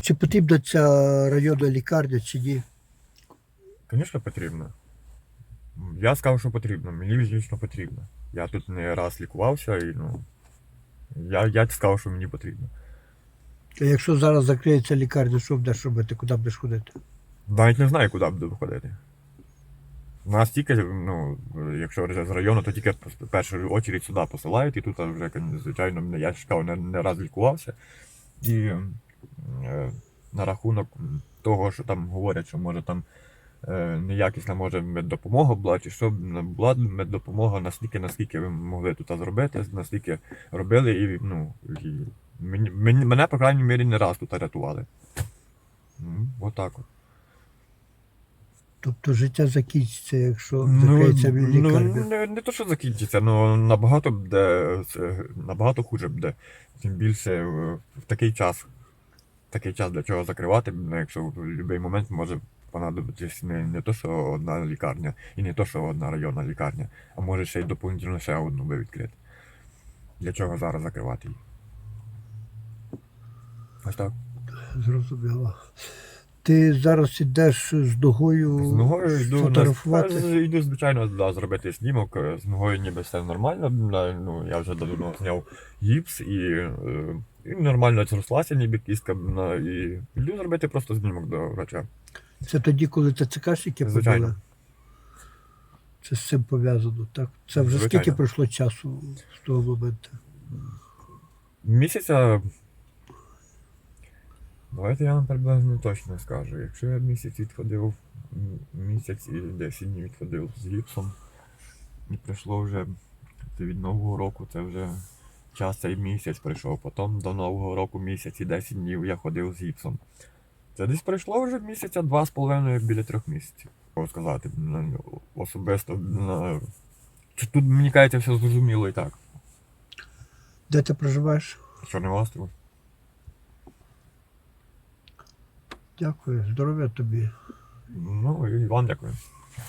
Чи потрібна ця районна лікарня, чи ні? Звісно, потрібно. Я сказав, що потрібно. Мені звісно потрібно. Я тут не раз лікувався і ну. Я, я сказав, що мені потрібно. А якщо зараз закриється лікарня, що будеш робити? Куди будеш ходити? Навіть не знаю, куди буду виходити. У нас тільки, ну, якщо з району, то тільки в першу очередь сюди посилають, і тут вже, звичайно, я кажу, не, не раз лікувався. І на рахунок того, що там говорять, що може там е, неякісна може меддопомога була, чи що була меддопомога настільки, наскільки ви могли тут зробити, настільки робили, і ну, і мені, мене, по крайній мірі, не раз тут рятували. Ну, Отак от. Тобто життя закінчиться, якщо Ну, закриється ну, лікарня. не, не то, що закінчиться, але набагато буде, набагато хуже буде. Тим більше е, в такий час. Такий час для чого закривати, ну, якщо в будь-який момент може понадобитись не, не то, що одна лікарня, і не то, що одна районна лікарня, а може ще й доповнительно ще одну би відкрити. Для чого зараз закривати її? Ось так. Зрозуміло. Ти зараз ідеш з ногою З ногою йду, фотографувати. на, йду звичайно, да, зробити знімок. Е, З ногою ніби все нормально. да, Ну, я вже давно зняв гіпс і, е, і нормально зрослася ніби кістка. на- І йду зробити просто знімок до врача. Це тоді, коли ТЦКшники Звичайно. побили? Це з цим пов'язано, так? Це вже Звичайно. скільки пройшло часу з того моменту? Місяця. Давайте я вам приблизно точно скажу. Якщо я місяць відходив, місяць і 10 днів відходив з гіпсом, і пройшло вже від Нового року, це вже час цей місяць прийшов. Потім до Нового року місяць і 10 днів я ходив з гіпсом. Це десь пройшло вже місяця два з половиною біля трьох місяців. Можу сказати, особисто. ну, Тут мені кажеться все зрозуміло і так. Де ти проживаєш? Чорний острів. Дякую, здоров'я тобі. Ну і вам дякую.